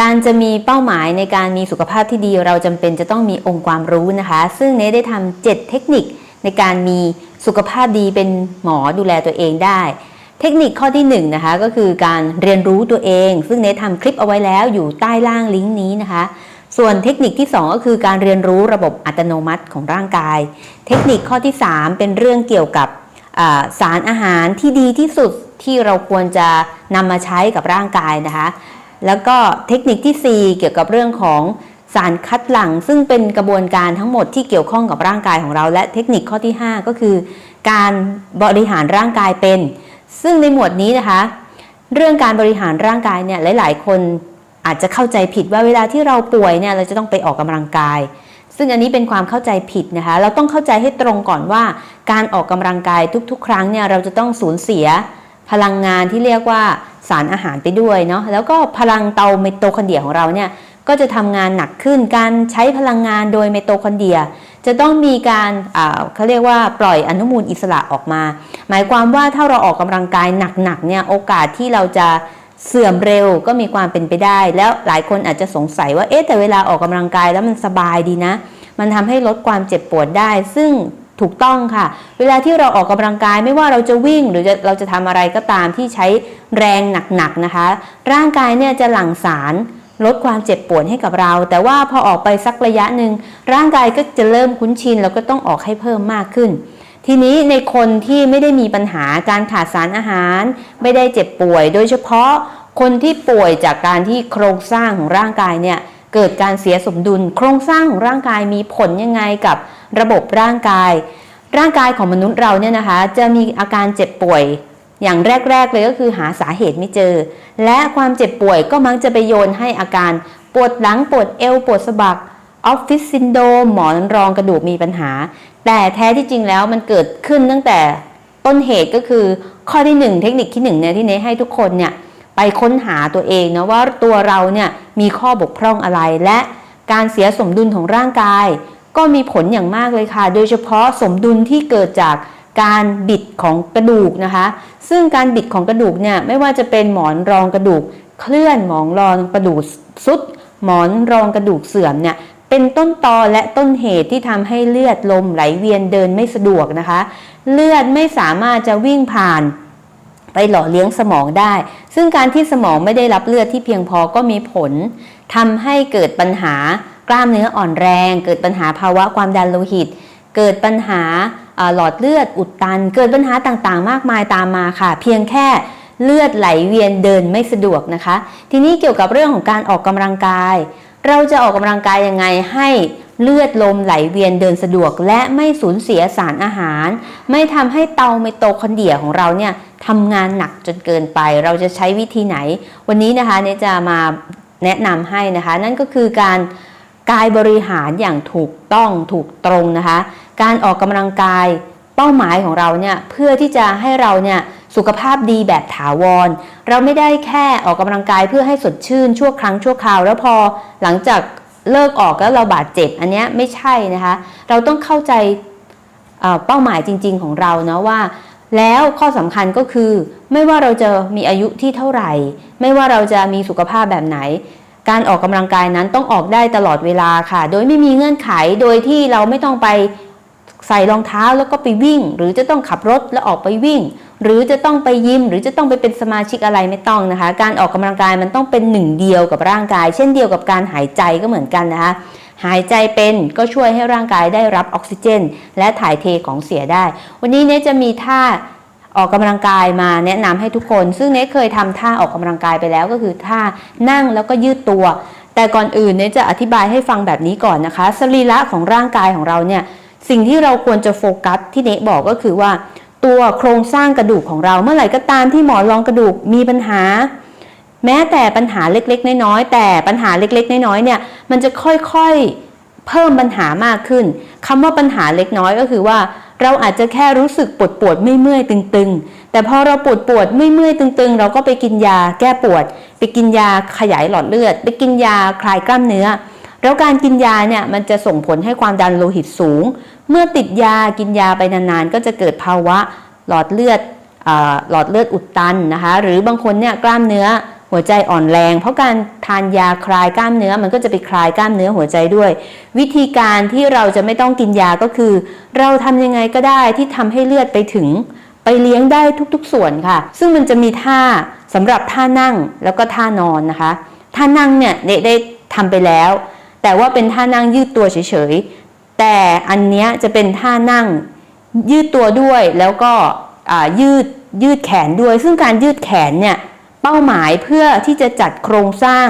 การจะมีเป้าหมายในการมีสุขภาพที่ดี เราจำเป็นจะต้องมีองค์ความรู้นะคะ ซึ่งเนได้ทำเจ็ดเทคนิคในการมีสุขภาพดีเป็นหมอดูแลตัวเองได้ เทคนิคข้อที่1นงนะคะก็คือการเรียนรู้ตัวเอง ซึ่งเนททำคลิปเอาไว้แล้วอยู่ใต้ล่างลิงก์นี้นะคะ ส่วนเทคนิคที่ 2 ก็คือการเรียนรู้ระบบอัตโนมัติของร่างกาย เทคนิคข้อที่ 3 เป็นเรื่องเกี่ยวกับสารอาหารที่ดีที่สุดที่เราควรจะนำมาใช้กับร่างกายนะคะ แล้วก็เทคนิคทีสี่ 4 เกี่ยวกับเรื่องของสารคัดหลั่งซึ่งเป็นกระบวนการทั้งหมดที่เกี่ยวข้องกับร่างกายของเรา และเทคนิคข้อที่ 5 ก็คือ การบริหารร่างกายเป็น ซึ่งในหมวดนี้นะคะ เรื่องการบริหารร่างกายเนี่ยหลาย ๆ คนอาจจะเข้าใจผิดว่าเวลาที่เราป่วยเนี่ยเราจะต้องไปออกกำลังกาย ซึ่งอันนี้เป็นความเข้าใจผิดนะคะ เราต้องเข้าใจให้ตรงก่อนว่า การออกกำลังกายทุกๆ ครั้งเนี่ยเราจะต้องสูญเสียพลังงานที่เรียกว่า สารอาหารไปด้วยเนาะแล้วก็พลังเตาไมโตคอนเดรียของเราเนี่ยก็จะทำงานหนักขึ้นการใช้พลังงานโดยไมโตคอนเดรีย จะต้องมีการอ่าเขาเรียกว่าปล่อยอนุมูลอิสระออกมา หมายความว่าถ้าเราออกกำลังกายหนักๆเนี่ยโอกาสที่เราจะเสื่อมเร็วก็มีความเป็นไปได้ แล้วหลายคนอาจจะสงสัยว่าเอ๊ะแต่เวลาออกกำลังกายแล้วมันสบายดีนะ มันทำให้ลดความเจ็บปวดได้ ซึ่ง ถูกต้องค่ะ เวลาที่เราออกกำลังกายไม่ว่าเราจะวิ่งหรือจะเราจะทำอะไรก็ตามที่ใช้แรงหนักๆนะคะ ร่างกายเนี่ยจะหลั่งสารลดความเจ็บปวดให้กับเรา แต่ว่าพอออกไปสักระยะหนึ่งร่างกายก็จะเริ่มคุ้นชินแล้วก็ต้องออกให้เพิ่มมากขึ้น ทีนี้ในคนที่ไม่ได้มีปัญหาการขาดสารอาหาร ไม่ได้เจ็บป่วย โดยเฉพาะคนที่ป่วยจากการที่โครงสร้างของร่างกายเนี่ย เกิดการเสียสมดุล โครงสร้างของร่างกายมีผลยังไงกับระบบร่างกาย ร่างกายของมนุษย์เราเนี่ยนะคะ จะมีอาการเจ็บป่วย อย่างแรก ๆ เลยก็คือหาสาเหตุไม่เจอ และความเจ็บป่วยก็มักจะไปโยนให้อาการปวดหลังปวดเอวปวดสะบักออฟฟิศซินโดมหมอนรองกระดูกมีปัญหา แต่แท้ที่จริงแล้วมันเกิดขึ้นตั้งแต่ต้นเหตุก็คือข้อที่ 1 เทคนิคที่1เนี่ยที่เนให้ทุกคนเนี่ย ไปค้นหาตัวเองนะว่าตัวเราเนี่ยมีข้อบกพร่องอะไร และการเสียสมดุลของร่างกาย ก็มีผลอย่างมากเลยค่ะ โดยเฉพาะสมดุลที่เกิดจากการบิดของกระดูกนะคะ ซึ่งการบิดของกระดูกเนี่ยไม่ว่าจะเป็นหมอนรองกระดูก เคลื่อนหมอนรองกระดูกสุด หมอนรองกระดูกเสื่อมเนี่ยเป็นต้นตอและต้นเหตุที่ทำให้เลือดลมไหลเวียนเดินไม่สะดวกนะคะ เลือดไม่สามารถจะวิ่งผ่าน ไปหล่อเลี้ยงสมองได้ ซึ่งการที่สมองไม่ได้รับเลือดที่เพียงพอก็มีผลทำให้เกิดปัญหากล้ามเนื้ออ่อนแรง เกิดปัญหาภาวะความดันโลหิต เกิดปัญหาหลอดเลือดอุดตัน เกิดปัญหาต่างๆ มากมายตามมาค่ะ เพียงแค่เลือดไหลเวียนเดินไม่สะดวกนะคะ ทีนี้เกี่ยวกับเรื่องของการออกกำลังกาย เราจะออกกำลังกายยังไงให้ เลือดลมไหลเวียนเดินสะดวก และไม่สูญเสียสารอาหาร ไม่ทำให้เตาไมโตคอนเดรียของเราเนี่ยทำงานหนักจนเกินไป เราจะใช้วิธีไหน วันนี้นะคะเนจะมาแนะนำให้นะคะ นั่นก็คือการกายบริหารอย่างถูกต้องถูกตรงนะคะ การออกกำลังกายเป้าหมายของเราเนี่ยเพื่อที่จะให้เราเนี่ยสุขภาพดีแบบถาวร เราไม่ได้แค่ออกกำลังกายเพื่อให้สดชื่นชั่วครั้งชั่วคราว แล้วพอหลังจาก เลิกออกแล้วเราบาดเจ็บ อันนี้ไม่ใช่นะคะ เราต้องเข้าใจเอ่อเป้าหมายจริง ๆ ของเราเนาะว่า แล้วข้อสำคัญก็คือ ไม่ว่าเราจะมีอายุที่เท่าไหร่ ไม่ว่าเราจะมีสุขภาพแบบไหน การออกกำลังกายนั้นต้องออกได้ตลอดเวลาค่ะ โดยไม่มีเงื่อนไขโดยที่เราไม่ต้องไป ใส่รองเท้าแล้วก็ไปวิ่ง หรือจะต้องขับรถแล้วออกไปวิ่ง หรือจะต้องไปยิม หรือจะต้องไปเป็นสมาชิกอะไรไม่ต้องนะคะ การออกกำลังกายมันต้องเป็นหนึ่งเดียวกับร่างกาย เช่นเดียวกับการหายใจก็เหมือนกันนะคะหายใจเป็นก็ช่วยให้ร่างกายได้รับออกซิเจน และถ่ายเทของเสียได้ วันนี้เนจะมีท่าออกกำลังกายมาแนะนำให้ทุกคน ซึ่งเนเคยทำท่าออกกำลังกายไปแล้วก็คือท่านั่งแล้วก็ยืดตัว แต่ก่อนอื่นเนจะอธิบายให้ฟังแบบนี้ก่อนนะคะ สรีระของร่างกายของเราเนี่ย สิ่งที่เราควรจะโฟกัสที่เนทบอกก็คือว่า ตัวโครงสร้างกระดูกของเราเมื่อไหร่ก็ตามที่หมอนรองกระดูกมีปัญหา แม้แต่ปัญหาเล็กๆ น้อยๆแต่ปัญหาเล็กๆ น้อยๆเนี่ยมันจะค่อยๆเพิ่มปัญหามากขึ้นคำว่าปัญหาเล็กน้อยก็คือว่า เราอาจจะแค่รู้สึกปวดปวดไม่เมื่อยตึง ๆ แต่พอเราปวดปวดไม่เมื่อยตึง ๆ เราก็ไปกินยาแก้ปวด ไปกินยาขยายหลอดเลือด ไปกินยาคลายกล้ามเนื้อแล้วการกินยาเนี่ยมันจะส่งผลให้ความดันโลหิตสูง เมื่อติดยากินยาไปนานๆ ก็จะเกิดภาวะหลอดเลือดหลอดเลือดอุดตันนะคะ หรือบางคนเนี่ยกล้ามเนื้อหัวใจอ่อนแรง เพราะการทานยาคลายกล้ามเนื้อมันก็จะไปคลายกล้ามเนื้อหัวใจด้วย วิธีการที่เราจะไม่ต้องกินยาก็คือ เราทำยังไงก็ได้ที่ทำให้เลือดไปถึง ไปเลี้ยงได้ทุกๆส่วนค่ะ ซึ่งมันจะมีท่าสำหรับท่านั่งแล้วก็ท่านอนนะคะ ท่านั่งเนี่ยเด็กได้ทำไปแล้ว แต่ว่าเป็นท่านั่งยืดตัวเฉยๆ แต่อันเนี้ยจะเป็นท่านั่งยืดตัวด้วยแล้วก็ยืดยืดแขนด้วย ซึ่งการยืดแขนเนี่ยเป้าหมายเพื่อที่จะจัดโครงสร้าง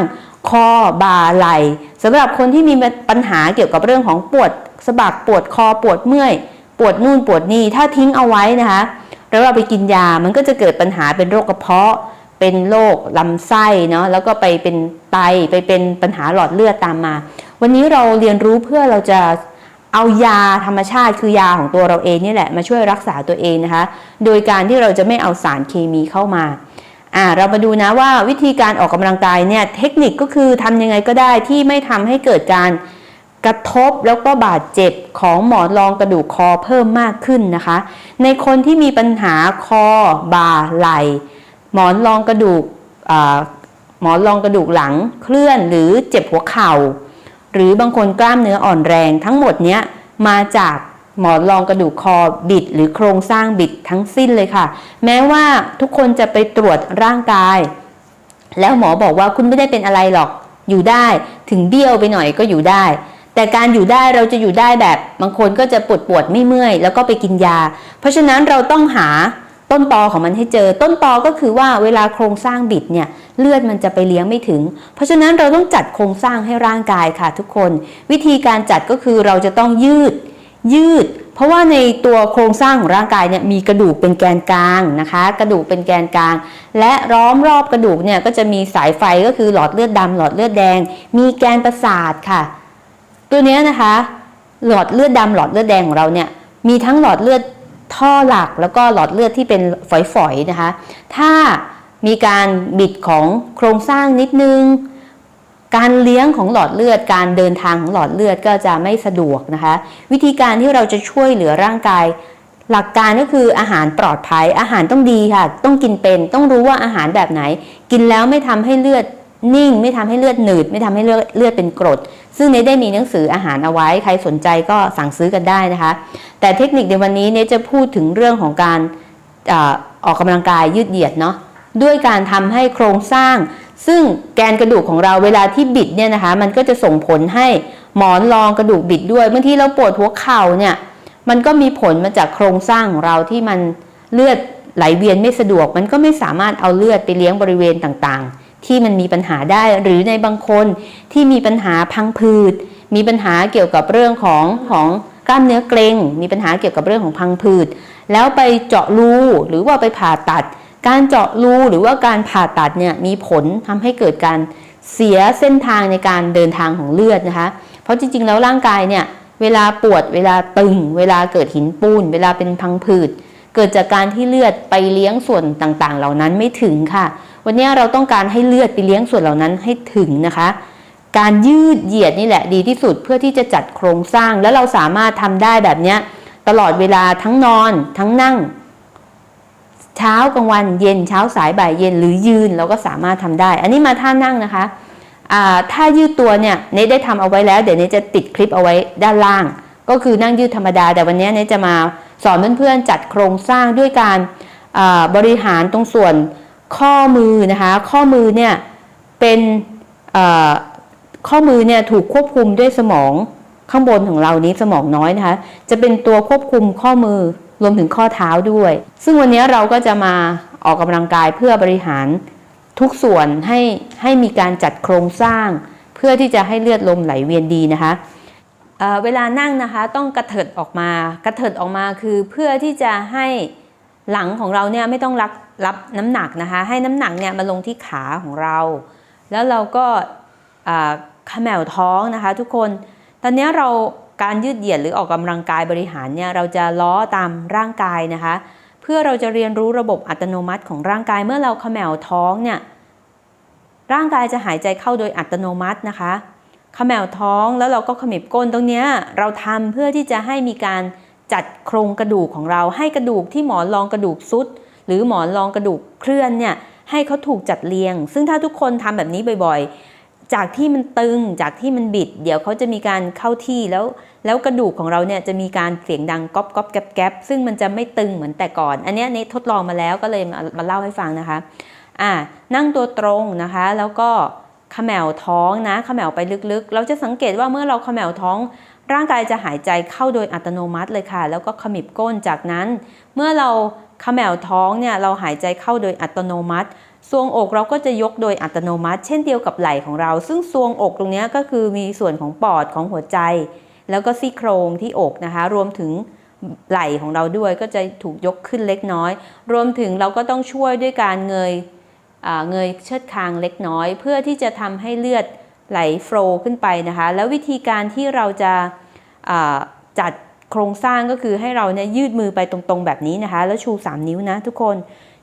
คอบ่าไหล่สำหรับคนที่มีปัญหาเกี่ยวกับเรื่องของปวดสะบักปวดคอปวดเมื่อย ปวดนู่นปวดนี่ถ้าทิ้งเอาไว้นะคะแล้วเราไปกินยามันก็จะเกิดปัญหาเป็นโรคกระเพาะ เป็นโรคลำไส้เนาะแล้วก็ไปเป็นไตไปเป็นปัญหาหลอดเลือดตามมา วันนี้เราเรียนรู้เพื่อเราจะ เอายาธรรมชาติคือยาของตัวเราเองนี่แหละมาช่วยรักษาตัวเองนะคะ โดยการที่เราจะไม่เอาสารเคมีเข้ามาอ่าเรามาดูนะว่าวิธีการออกกำลังกายเนี่ยเทคนิคก็คือทำยังไงก็ได้ที่ไม่ทำให้เกิดการกระทบแล้วก็บาดเจ็บของหมอนรองกระดูกคอเพิ่มมากขึ้นนะคะ ในคนที่มีปัญหาคอบ่าไหล่หมอนรองกระดูกอ่าหมอนรองกระดูกหลังเคลื่อนหรือเจ็บหัวเข่า หรือบางคนกล้ามเนื้ออ่อนแรงทั้งหมดเนี้ยมาจากหมอนรองกระดูกคอบิด หรือโครงสร้างบิดทั้งสิ้นเลยค่ะ แม้ว่าทุกคนจะไปตรวจร่างกาย แล้วหมอบอกว่าคุณไม่ได้เป็นอะไรหรอกอยู่ได้ถึงเบี้ยวไปหน่อยก็อยู่ได้ แต่การอยู่ได้เราจะอยู่ได้แบบบางคนก็จะปวดปวดไม่เมื่อยแล้วก็ไปกินยา เพราะฉะนั้นเราต้องหาต้นตอของมันให้เจอ ต้นตอก็คือว่าเวลาโครงสร้างบิดเนี่ย เลือดมันจะไปเลี้ยงไม่ถึง เพราะฉะนั้นเราต้องจัดโครงสร้างให้ร่างกายค่ะทุกคน วิธีการจัดก็คือเราจะต้องยืด ยืด เพราะว่าในตัวโครงสร้างของร่างกายเนี่ยมีกระดูกเป็นแกนกลางนะคะ กระดูกเป็นแกนกลาง และล้อมรอบกระดูกเนี่ยก็จะมีสายไฟก็คือหลอดเลือดดำหลอดเลือดแดง มีแกนประสาทค่ะ ตัวนี้นะคะ หลอดเลือดดำหลอดเลือดแดงของเราเนี่ยมีทั้งหลอดเลือดท่อหลักแล้วก็หลอดเลือดที่เป็นฝอยๆนะคะ ถ้า มีการบิดของโครงสร้างนิดนึง การเลี้ยงของหลอดเลือด การเดินทางของหลอดเลือดก็จะไม่สะดวกนะคะ วิธีการที่เราจะช่วยเหลือร่างกาย หลักการก็คืออาหารปลอดภัย อาหารต้องดีค่ะ ต้องกินเป็น ต้องรู้ว่าอาหารแบบไหน กินแล้วไม่ทำให้เลือดนิ่ง ไม่ทำให้เลือดหนืด ไม่ทำให้เลือดเลือดเป็นกรด ซึ่งเนได้มีหนังสืออาหารเอาไว้ ใครสนใจก็สั่งซื้อกันได้นะคะ แต่เทคนิคในวันนี้เนจะพูดถึงเรื่องของการอออกกำลังกายยืดเหยียดเนาะ ด้วยการทำให้โครงสร้าง ซึ่งแกนกระดูกของเราเวลาที่บิดเนี่ยนะคะ มันก็จะส่งผลให้หมอนรองกระดูกบิดด้วยบางทีเราปวดหัวเข่าเนี่ยมันก็มีผลมาจากโครงสร้างของเราที่มันเลือดไหลเวียนไม่สะดวก มันก็ไม่สามารถเอาเลือดไปเลี้ยงบริเวณต่างๆ ที่มันมีปัญหาได้หรือในบางคนที่มีปัญหาพังผืดมีปัญหาเกี่ยวกับเรื่องของของกล้ามเนื้อเกร็ง มีปัญหาเกี่ยวกับเรื่องของพังผืดแล้วไปเจาะรูหรือว่าไปผ่าตัด การเจาะรูหรือว่าการผ่าตัดเนี่ยมีผลทำให้เกิดการเสียเส้นทางในการเดินทางของเลือดนะคะ เพราะจริงๆ แล้วร่างกายเนี่ยเวลาปวดเวลาตึง เวลาเกิดหินปูน เวลาเป็นพังผืด เกิดจากการที่เลือดไปเลี้ยงส่วนต่างๆ เหล่านั้นไม่ถึงค่ะ วันนี้เราต้องการให้เลือดไปเลี้ยงส่วนเหล่านั้นให้ถึงนะคะ การยืดเหยียดนี่แหละดีที่สุดเพื่อที่จะจัดโครงสร้าง แล้วเราสามารถทำได้แบบนี้ตลอดเวลาทั้งนอน ทั้งนั่ง เช้ากลางวันเย็นเช้าสายบ่ายเย็นหรือยืนเราก็สามารถทำได้ อันนี้มาท่านั่งนะคะอ่าถ้ายืดตัวเนี่ยเนทได้ทำเอาไว้แล้ว เดี๋ยวเนทจะติดคลิปเอาไว้ด้านล่าง ก็คือนั่งยืดธรรมดา แต่วันนี้เนทจะมาสอนเพื่อนๆจัดโครงสร้างด้วยการบริหารตรงส่วนข้อมือนะคะ ข้อมือเนี่ยเป็นข้อมือเนี่ยถูกควบคุมด้วยสมองข้างบนของเรานี้สมองน้อยนะคะ จะเป็นตัวควบคุมข้อมือ รวมถึงข้อเท้าด้วย ซึ่งวันนี้เราก็จะมาออกกำลังกายเพื่อบริหารทุกส่วนให้ให้มีการจัดโครงสร้าง เพื่อที่จะให้เลือดลมไหลเวียนดีนะคะเเวลานั่งนะคะต้องกระเถิดออกมากระเถิดออกมาคือเพื่อที่จะให้หลังของเราเนี่ยไม่ต้องรับรับน้ำหนักนะคะ ให้น้ำหนักเนี่ยมาลงที่ขาของเรา แล้วเราก็อ่าเขมวท้องนะคะ ทุกคน ตอนนี้เรา การยืดเหยียดหรือออกกำลังกายบริหารเนี่ยเราจะล้อตามร่างกายนะคะ เพื่อเราจะเรียนรู้ระบบอัตโนมัติของร่างกายเมื่อเราขมวท้องเนี่ยร่างกายจะหายใจเข้าโดยอัตโนมัตินะคะขมวท้องแล้วเราก็ขมิบก้นตรงเนี้ยเราทำเพื่อที่จะให้มีการจัดโครงกระดูกของเราให้กระดูกที่หมอนรองกระดูกซุด หรือหมอนรองกระดูกเคลื่อนเนี่ยให้เขาถูกจัดเรียง ซึ่งถ้าทุกคนทำแบบนี้บ่อยๆ จากที่มันตึงจากที่มันบิด เดี๋ยวเขาจะมีการเข้าที่แล้วแล้วกระดูกของเราเนี่ยจะมีการเสียงดังก๊อบก๊อบแกบแกบซึ่งมันจะไม่ตึงเหมือนแต่ก่อน อันนี้นี่ทดลองมาแล้วก็เลยมามาเล่าให้ฟังนะคะอ่านั่งตัวตรงนะคะ แล้วก็ขมวท้องนะขมวไปลึกๆ เราจะสังเกตว่าเมื่อเราขมวท้อง ร่างกายจะหายใจเข้าโดยอัตโนมัติเลยค่ะ แล้วก็ขมิบก้นจากนั้น เมื่อเราขมวท้องเนี่ยเราหายใจเข้าโดยอัตโนมัติทรวงอกเราก็จะยกโดยอัตโนมัติ เช่นเดียวกับไหล่ของเรา ซึ่งทรวงอกตรงนี้ก็คือมีส่วนของปอดของหัวใจ แล้วก็ซี่โครงที่อกนะคะ รวมถึงไหล่ของเราด้วยก็จะถูกยกขึ้นเล็กน้อย รวมถึงเราก็ต้องช่วยด้วยการเงยเงยเชิดคางเล็กน้อย เพื่อที่จะทำให้เลือด ไหลโฟล์ขึ้นไปนะคะ แล้ววิธีการที่เราจะาจัดโครงสร้างก็คือให้เราเนี่ยยืดมือไปตรงๆแบบนี้นะคะ แล้วชู 3 นิ้วนะทุกคน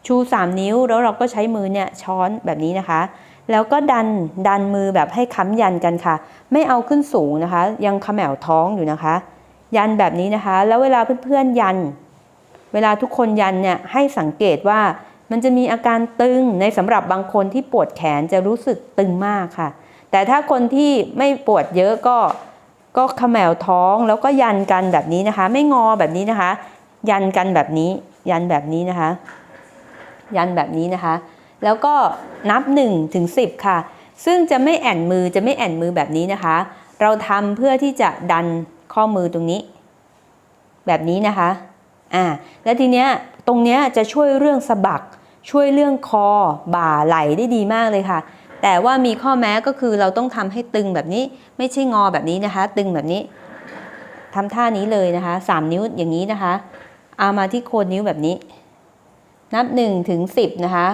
ชู 3 นิ้วแล้วเราก็ใช้มือเนี่ยช้อนแบบนี้นะคะ แล้วก็ดันดันมือแบบให้ค้ำยันกันค่ะ ไม่เอาขึ้นสูงนะคะ ยังขมวท้องอยู่นะคะ ยันแบบนี้นะคะ แล้วเวลาเพื่อนๆยัน เวลาทุกคนยันเนี่ยให้สังเกตว่ามันจะมีอาการตึงในสำหรับบางคนที่ปวดแขนจะรู้สึกตึงมากค่ะ แต่ถ้าคนที่ไม่ปวดเยอะก็ก็เขมวท้องแล้วก็ยันกันแบบนี้นะคะ ไม่งอแบบนี้นะคะ ยันกันแบบนี้ ยันแบบนี้นะคะ ยันแบบนี้นะคะ แล้วก็นับ1ถึง10 ค่ะ ซึ่งจะไม่แอนมือจะไม่แอนมือแบบนี้นะคะ เราทำเพื่อที่จะดันข้อมือตรงนี้ แบบนี้นะคะอ่าแล้วทีเนี้ยตรงเนี้ยจะช่วยเรื่องสะบักช่วยเรื่องคอบ่าไหลได้ดีมากเลยค่ะ แต่ว่ามีข้อแม้ก็คือเราต้องทำให้ตึงแบบนี้ ไม่ใช่งอแบบนี้นะคะ ตึงแบบนี้ทำท่านี้เลยนะคะ3นิ้วอย่างนี้นะคะ เอามาที่โคนนิ้วแบบนี้ นับ1ถึง10นะคะ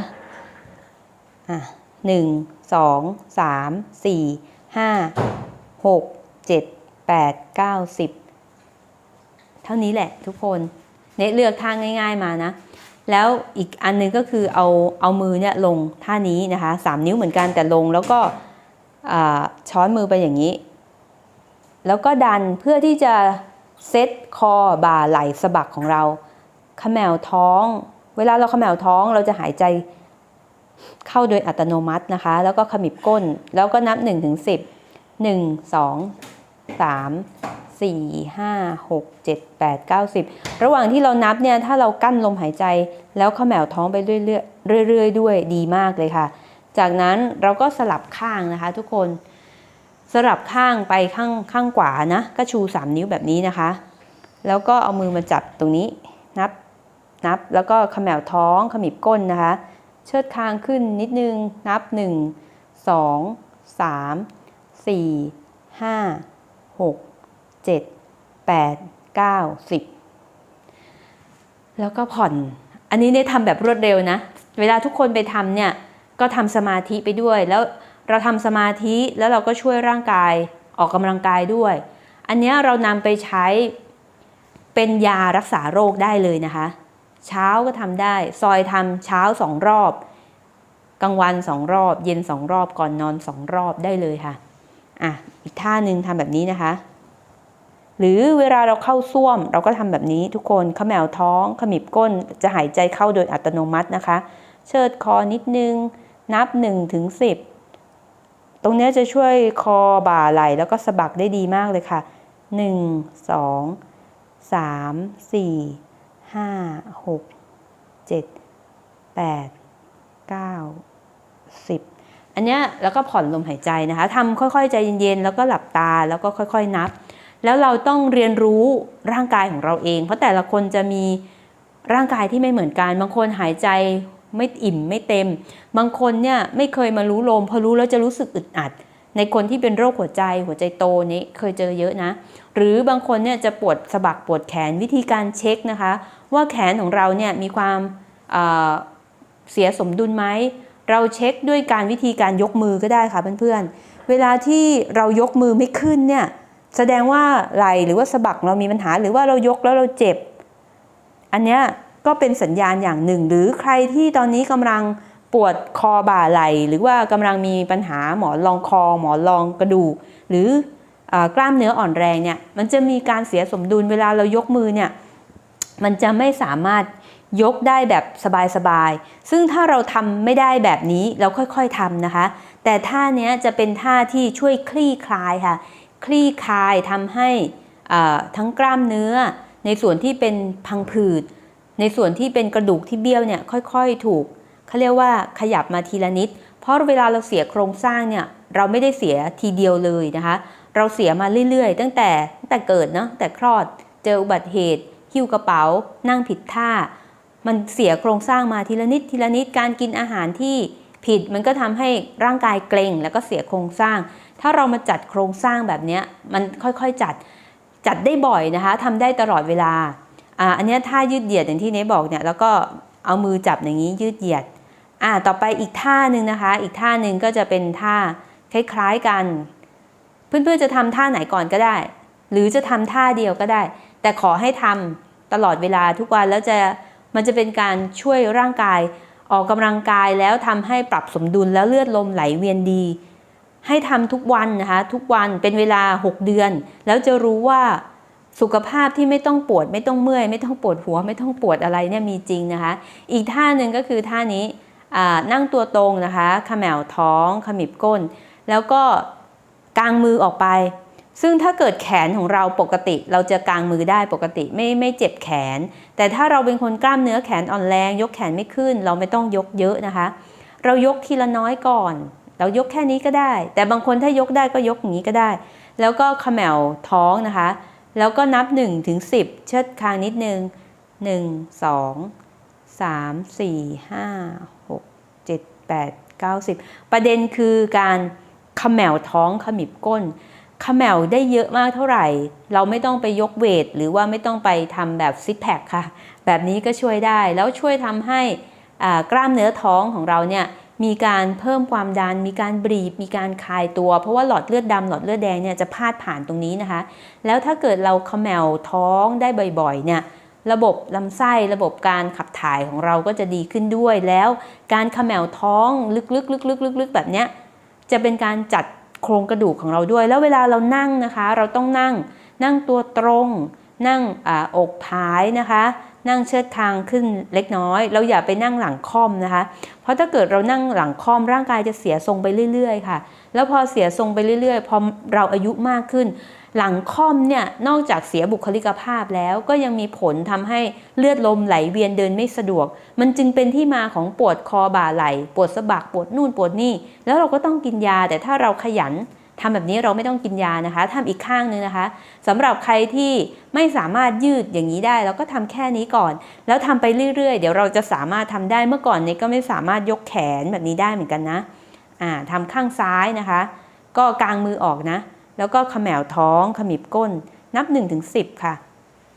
อะหนึ่งสองสามสี่ห้าหกเจ็ดแปดเก้าสิบเท่านี้แหละทุกคน เนตเลือกท่าง่าย ๆมานะ แล้วอีกอันหนึงก็คือเอาเอามือเนี่ยลงท่านี้นะคะสามนิ้วเหมือนกันแต่ลงแล้วก็ช้อนมือไปอย่างนี้ แล้วก็ดันเพื่อที่จะเซตคอบ่าไหล่สะบักของเราขมวท้อง เวลาเราขมวท้องเราจะหายใจเข้าโดยอัตโนมัตินะคะ แล้วก็ขมิบก้น แล้วก็นับ1ถึง10 1 2 3 4 5 6 7 8 9 10 ระหว่างที่เรานับเนี่ยถ้าเรากั้นลมหายใจ แล้วเขมวท้องไปเรื่อยๆเรื่อยๆด้วยดีมากเลยค่ะ จากนั้นเราก็สลับข้างนะคะทุกคนสลับข้างไปข้างข้างขวานะ ก็ชู 3 นิ้วแบบนี้นะคะ แล้วก็เอามือมาจับตรงนี้นับนับแล้วก็ขมวท้องขมิบก้นนะคะ เชิดคางขึ้นนิดนึงนับ 1 2 3 4 5 6 7 8 9 10 แล้วก็ผ่อน อันนี้เนี่ยทำแบบรวดเร็วนะ เวลาทุกคนไปทำเนี่ย ก็ทำสมาธิไปด้วย แล้วเราทำสมาธิแล้วเราก็ช่วยร่างกายออกกำลังกายด้วย อันนี้เรานำไปใช้เป็นยารักษาโรคได้เลยนะคะ เช้าก็ทำได้ ซอยทำเช้าสองรอบกลางวันสองรอบ เย็นสองรอบก่อนนอนสองรอบได้เลยค่ะ อะ อีกท่าหนึ่งทำแบบนี้นะคะ หรือเวลาเราเข้าส้วม เราก็ทำแบบนี้ทุกคนขมวท้องขมิบก้นจะหายใจเข้าโดยอัตโนมัตินะคะ เชิดคอนิดนึง นับ1ถึง10 ตรงนี้จะช่วยคอบ่าไหลแล้วก็สะบักได้ดีมากเลยค่ะ 1 2 3 4ห้าหกเจ็ดแปดเก้าสิบอันนี้แล้วก็ผ่อนลมหายใจนะคะทำค่อยๆ ใจเย็นๆ แล้วก็หลับตาแล้วก็ค่อยๆ นับ แล้วเราต้องเรียนรู้ร่างกายของเราเอง เพราะแต่ละคนจะมีร่างกายที่ไม่เหมือนกัน บางคนหายใจไม่อิ่มไม่เต็ม บางคนเนี่ยไม่เคยมารู้ลมพอรู้แล้วจะรู้สึกอึดอัด ในคนที่เป็นโรคหัวใจหัวใจโตนี้เคยเจอเยอะนะ หรือบางคนเนี่ยจะปวดสะบักปวดแขนวิธีการเช็คนะคะ ว่าแขนของเราเนี่ยมีความเเสียสมดุลไหมเราเช็คด้วยการวิธีการยกมือก็ได้ค่ะเพื่อนๆเวลาที่เรายกมือไม่ขึ้นเนี่ย แสดงว่าไหลหรือว่าสะบักเรามีปัญหาหรือว่าเรายกแล้วเราเจ็บ อันเนี้ยก็เป็นสัญญาณอย่างหนึ่ง หรือใครที่ตอนนี้กำลังปวดคอบ่าไหลหรือว่ากำลังมีปัญหาหมอนรองคอ หมอนรองกระดูกหรืออกล้ามเนื้ออ่อนแรงเนี่ยมันจะมีการเสียสมดุลเวลาเรายกมือเนี่ยมันจะไม่สามารถยกได้แบบสบายๆ ซึ่งถ้าเราทำไม่ได้แบบนี้เราค่อยๆทำนะคะ แต่ท่าเนี้ยจะเป็นท่าที่ช่วยคลี่คลายค่ะ คลี่คลายทำให้ทั้งกล้ามเนื้อ ในส่วนที่เป็นพังผืด ในส่วนที่เป็นกระดูกที่เบี้ยวเนี่ยค่อยๆถูกเขาเรียกว่าขยับมาทีละนิด เพราะเวลาเราเสียโครงสร้างเนี่ยเราไม่ได้เสียทีเดียวเลยนะคะ เราเสียมาเรื่อยๆ ตั้งแต่ตั้งแต่เกิดเนาะแต่คลอดเจออุบัติเหตุหิ้วกระเป๋า นั่งผิดท่า มันเสียโครงสร้างมาทีละนิดทีละนิดการกินอาหารที่ผิดมันก็ทำให้ร่างกายเกร็งแล้วก็เสียโครงสร้าง ถ้าเรามาจัดโครงสร้างแบบนี้มันค่อยๆจัดจัดได้บ่อยนะคะทำได้ตลอดเวลาอ่าอันนี้ท่ายืดเหยียดอย่างที่เนบอกเนี่ยแล้วก็เอามือจับอย่างนี้ยืดเหยียดอ่าต่อไปอีกท่าหนึ่งนะคะ อีกท่าหนึ่งก็จะเป็นท่าคล้ายๆกัน เพื่อนๆจะทำท่าไหนก่อนก็ได้ หรือจะทำท่าเดียวก็ได้ แต่ขอให้ทำตลอดเวลาทุกวันแล้วจะมันจะเป็นการช่วยร่างกายออกกำลังกายแล้วทำให้ปรับสมดุลแล้วเลือดลมไหลเวียนดี ให้ทำทุกวันนะคะทุกวันเป็นเวลา 6 เดือน แล้วจะรู้ว่าสุขภาพที่ไม่ต้องปวด ไม่ต้องเมื่อย ไม่ต้องปวดหัว ไม่ต้องปวดอะไรเนี่ยมีจริงนะคะ อีกท่าหนึ่งก็คือท่านี้นั่งตัวตรงนะคะขมวท้อง ขมิบก้น แล้วก็กางมือออกไป ซึ่งถ้าเกิดแขนของเราปกติ เราจะกางมือได้ปกติไม่ไม่เจ็บแขน แต่ถ้าเราเป็นคนกล้ามเนื้อแขนอ่อนแรง ยกแขนไม่ขึ้น เราไม่ต้องยกเยอะนะคะ เรายกทีละน้อยก่อน เรายกแค่นี้ก็ได้ แต่บางคนถ้ายกได้ก็ยกอย่างนี้ก็ได้ แล้วก็ขมวท้องนะคะ แล้วก็นับ1ถึง10 เชิดคางนิดนึง 1 2 3 4 5 6 7 8 9 10 ประเด็นคือการขมวท้องขมิบก้นขมวได้เยอะมากเท่าไหร่ เราไม่ต้องไปยกเวท หรือว่าไม่ต้องไปทำแบบซิทแพคค่ะ แบบนี้ก็ช่วยได้แล้วช่วยทำให้กล้ามเนื้อท้องของเราเนี่ย มีการเพิ่มความดัน มีการบีบ มีการคายตัว เพราะว่าหลอดเลือดดำหลอดเลือดแดงเนี่ยจะพาดผ่านตรงนี้นะคะ แล้วถ้าเกิดเราขมวท้องได้บ่อยๆเนี่ยระบบลำไส้ระบบการขับถ่ายของเราก็จะดีขึ้นด้วยแล้ว การขมวท้องลึกๆๆๆๆแบบเนี้ยจะเป็นการจัดโครงกระดูกของเราด้วย แล้วเวลาเรานั่งนะคะ เราต้องนั่ง นั่งตัวตรง นั่งออกผายนะคะ นั่งเชิดคางขึ้นเล็กน้อย เราอย่าไปนั่งหลังค่อมนะคะ เพราะถ้าเกิดเรานั่งหลังค่อมร่างกายจะเสียทรงไปเรื่อยๆค่ะ แล้วพอเสียทรงไปเรื่อยๆ พอเราอายุมากขึ้น หลังค่อมเนี่ยนอกจากเสียบุคลิกภาพแล้วก็ยังมีผลทำให้เลือดลมไหลเวียนเดินไม่สะดวก มันจึงเป็นที่มาของปวดคอบ่าไหล่ปวดสะบักปวดนู่นปวดนี่แล้วเราก็ต้องกินยาแต่ถ้าเราขยัน ทำแบบนี้เราไม่ต้องกินยานะคะทำอีกข้างหนึงนะคะสำหรับใครที่ไม่สามารถยืดอย่างนี้ได้เราก็ทำแค่นี้ก่อน แล้วทำไปเรื่อยๆ เดี๋ยวเราจะสามารถทำได้เมื่อก่อนเนี่ก็ไม่สามารถยกแขนแบบนี้ได้เหมือนกันนะอ่าทำข้างซ้ายนะคะ ก็กางมือออกนะ แล้วก็ขมวท้องขมิบก้น นับ1ถึง10 ค่ะ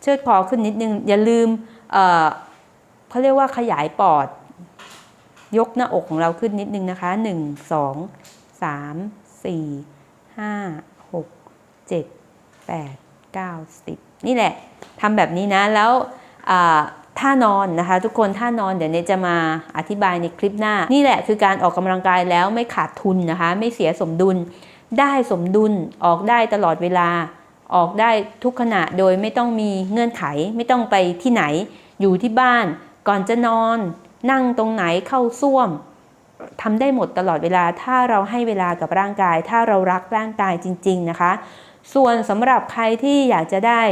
เชิดคอขึ้นนิดนึง อย่าลืมเอ่อเขาเรียกว่าขยายปอด ยกหน้าอกของเราขึ้นนิดนึงนะคะ 1 2 3 4 5 6 7 8 9 10 นี่แหละทำแบบนี้นะ แล้วท่านอนนะคะ ทุกคนท่านอนเดี๋ยวเนจะมาอธิบายในคลิปหน้า นี่แหละคือการออกกำลังกายแล้วไม่ขาดทุนนะคะ ไม่เสียสมดุล ได้สมดุลออกได้ตลอดเวลา ออกได้ทุกขณะโดยไม่ต้องมีเงื่อนไข ไม่ต้องไปที่ไหน อยู่ที่บ้าน ก่อนจะนอน นั่งตรงไหนเข้าส้วม ทำได้หมดตลอดเวลา ถ้าเราให้เวลากับร่างกาย ถ้าเรารักร่างกายจริง ๆนะคะ ส่วนสำหรับใครที่อยากจะได้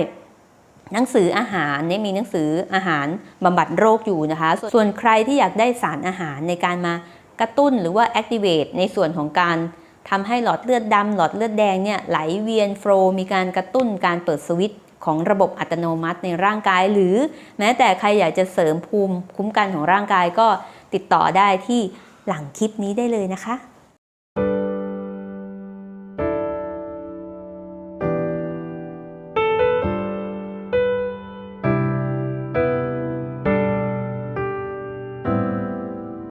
หนังสืออาหารเนี่ยมีหนังสืออาหารบำบัดโรคอยู่นะคะ ส่วนใครที่อยากได้สารอาหารในการมากระตุ้นหรือว่า activate ในส่วนของการทำให้หลอดเลือดดำหลอดเลือดแดงเนี่ยไหลเวียนโฟลมีการกระตุ้นการเปิดสวิตช์ของระบบอัตโนมัติในร่างกาย หรือแม้แต่ใครอยากจะเสริมภูมิคุ้มกันของร่างกายก็ติดต่อได้ที่ หลังคลิปนี้ได้เลยนะคะ